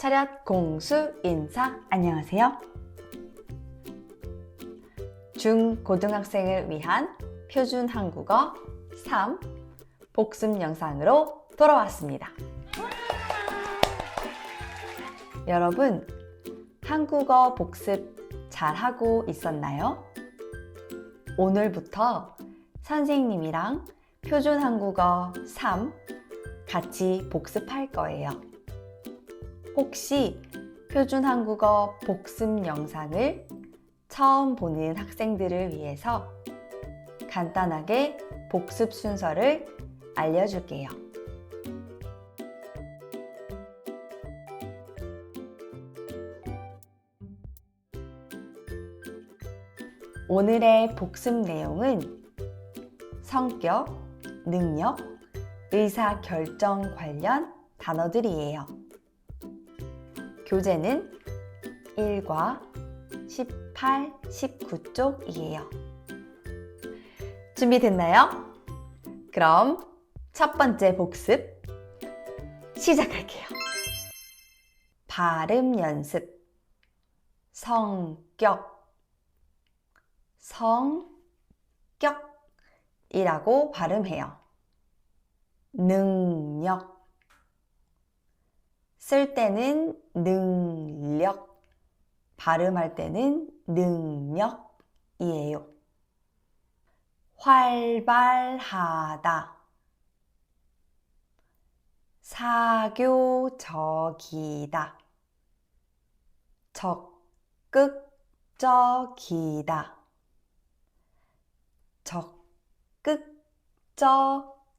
차렷 공수 인사 안녕하세요. 중고등학생을 위한 표준 한국어 3 복습 영상으로 돌아왔습니다. 여러분, 한국어 복습 잘하고 있었나요? 오늘부터 선생님이랑 표준 한국어 3 같이 복습할 거예요. 혹시 표준 한국어 복습 영상을 처음 보는 학생들을 위해서 간단하게 복습 순서를 알려줄게요. 오늘의 복습 내용은 성격, 능력, 의사 결정 관련 단어들이에요. 교재는 1과 18, 19쪽이에요. 준비됐나요? 그럼 첫 번째 복습 시작할게요. 발음 연습. 성격. 성격이라고 발음해요. 능력. 쓸 때는 능력. 발음할 때는 능력이에요. 활발하다. 사교적이다. 적극적이다.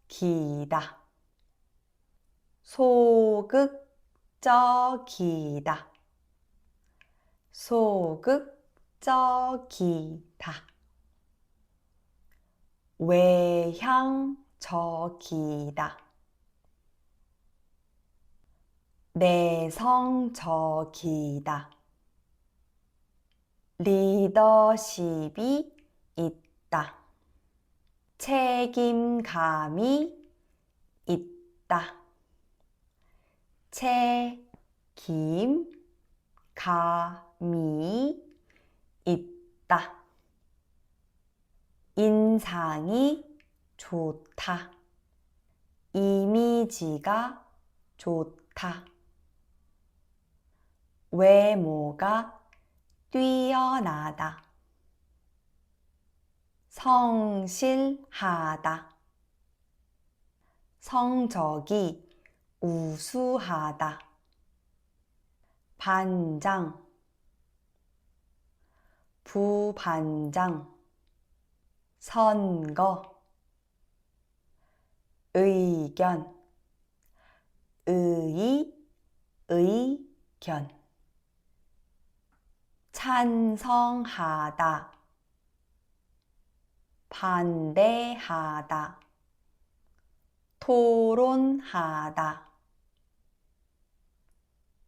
적극적이다. 소극 적이다. 소극적이다. 외향적이다. 내성적이다. 리더십이 있다. 책임감이 있다. 책임감이 있다. 인상이 좋다. 이미지가 좋다. 외모가 뛰어나다. 성실하다. 성적이 우수하다. 반장, 부반장, 선거, 의견, 의의, 의견, 찬성하다, 반대하다, 토론하다,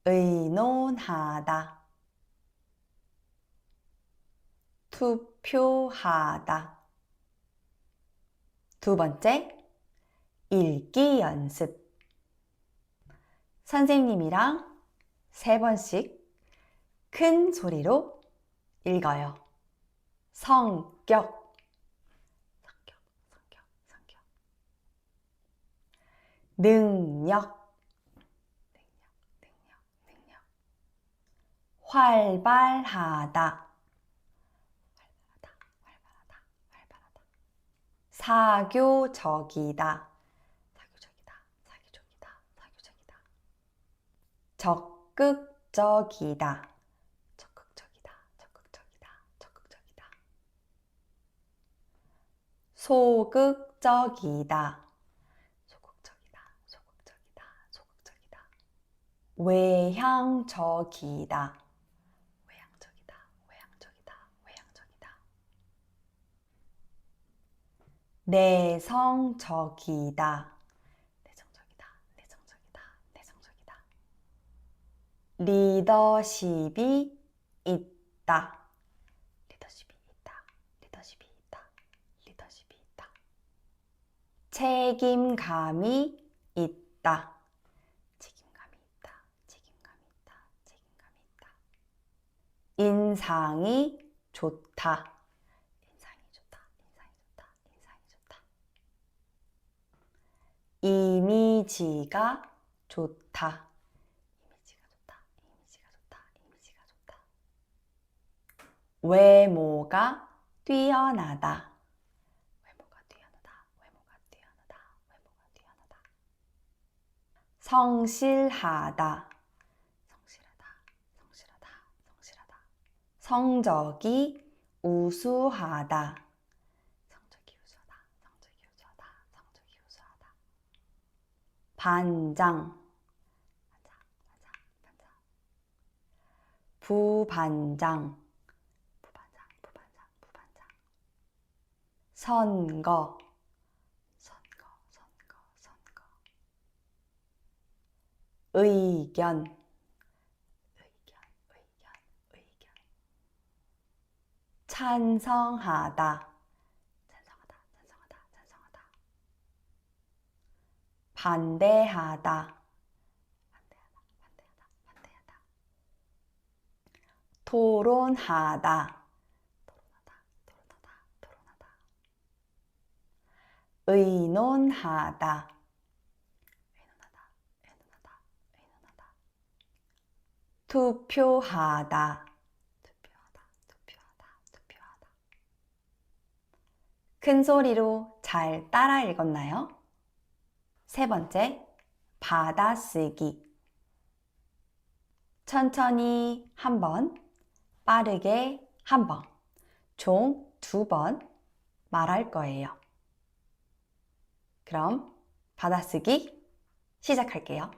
의논하다, 투표하다. 두 번째, 읽기 연습. 선생님이랑 세 번씩 큰 소리로 읽어요. 성격. 성격, 성격, 성격. 능력 능력, 능력. 활발하다. 사교적이다. 사교적이다, 사교적이다, 사교적이다. 적극적이다. 적극적이다, 적극적이다, 적극적이다. 소극적이다. 소극적이다, 소극적이다, 소극적이다. 외향적이다, 외향적이다, 외향적이다. 내성적이다. 내성적이다, 내성적이다, 내성적이다. 리더십이 있다. 리더십이 있다. 리더십이 있다. 리더십이 있다. 책임감이 있다. 책임감이 있다. 책임감이 있다. 인상이 좋다. 인상이 좋다. 인상이 좋다. 인상이 좋다. 이미지가 좋다. 이미지가 좋다. 이미지가 좋다. 이미지가 좋다. 외모가 뛰어나다. 외모가 뛰어나다. 외모가 뛰어나다. 외모가 뛰어나다. 성실하다. 성실하다. 성실하다. 성실하다. 성적이 우수하다. 성적이 우수하다. 성적이 우수하다. 성적이 우수하다. 반장. 반장. 반장. 반장. 부반장. 부반장. 부반장. 부반장. 선거. 선거. 선거. 선거. 의견. 의견. 의견. 의견. 찬성하다. 찬성하다. 찬성하다. 반대하다. 반대하다. 반대하다. 반대하다. 토론하다. 토론하다. 토론하다. 토론하다. 의논하다. 투표하다. 투표하다. 투표하다. 투표하다. 큰 소리로 잘 따라 읽었나요? 세 번째, 받아쓰기. 천천히 한 번, 빠르게 한 번, 총 두 번 말할 거예요. 그럼 받아쓰기 시작할게요.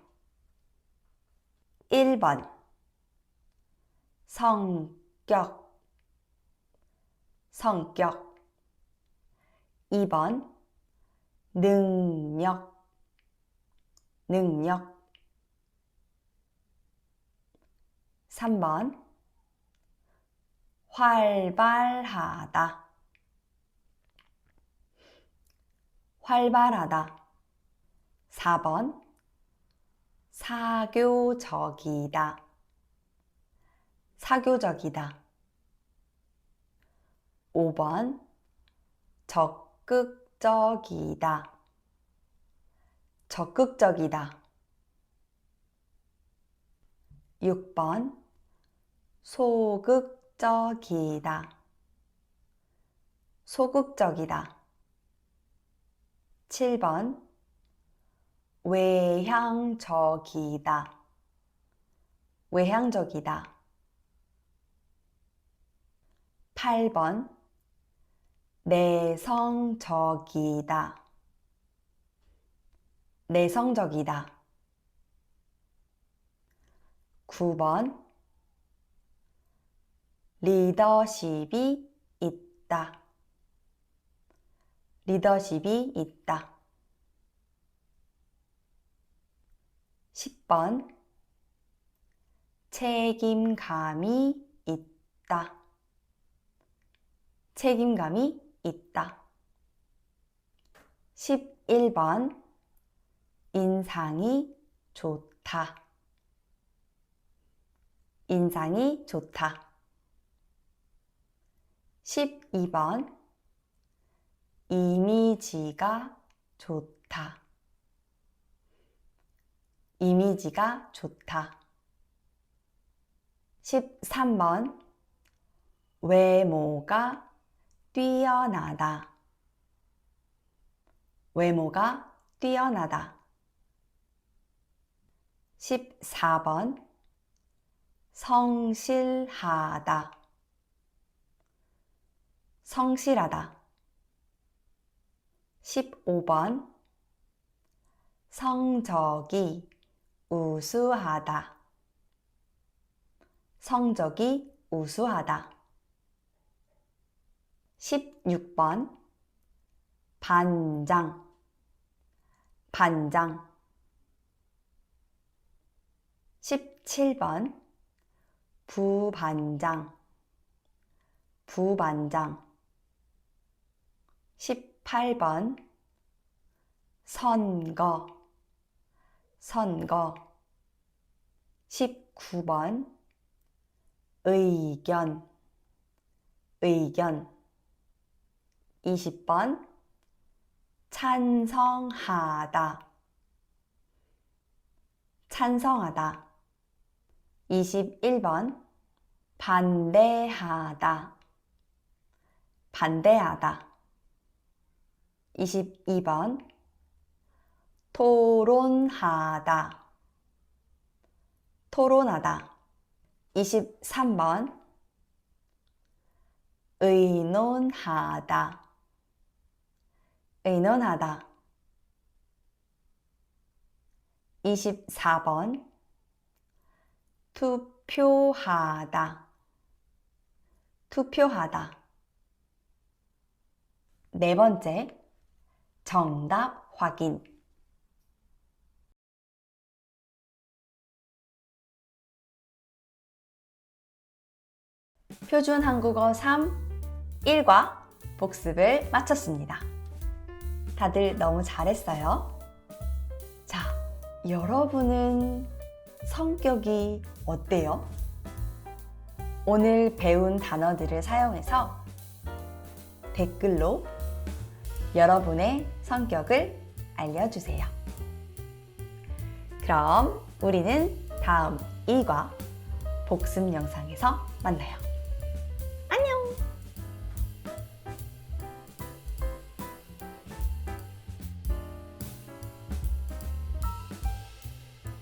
1번 성격 성격 2번 능력 능력. 3번. 활발하다. 활발하다. 4번. 사교적이다. 사교적이다. 5번. 적극적이다 적극적이다. 6번 소극적이다. 소극적이다. 7번 외향적이다. 외향적이다. 8번 내성적이다 내성적이다. 9번. 리더십이 있다. 리더십이 있다. 10번. 책임감이 있다. 책임감이 있다. 11번 인상이 좋다. 인상이 좋다. 12번. 이미지가 좋다. 이미지가 좋다. 13번. 외모가 뛰어나다. 외모가 뛰어나다 14번. 성실하다. 성실하다. 15번. 성적이 우수하다. 성적이 우수하다. 16번. 반장. 반장 17번. 부반장. 부반장. 18번. 선거. 선거. 19번. 의견, 의견. 20번, 찬성하다, 찬성하다. 21번, 반대하다, 반대하다. 22번, 토론하다, 토론하다. 23번, 의논하다, 의논하다. 24번, 투표하다, 투표하다. 네 번째, 정답 확인. 표준 한국어 3, 1과 복습을 마쳤습니다. 다들 너무 잘했어요. 자, 여러분은 성격이 어때요? 오늘 배운 단어들을 사용해서 댓글로 여러분의 성격을 알려주세요. 그럼 우리는 다음 2과 복습 영상에서 만나요.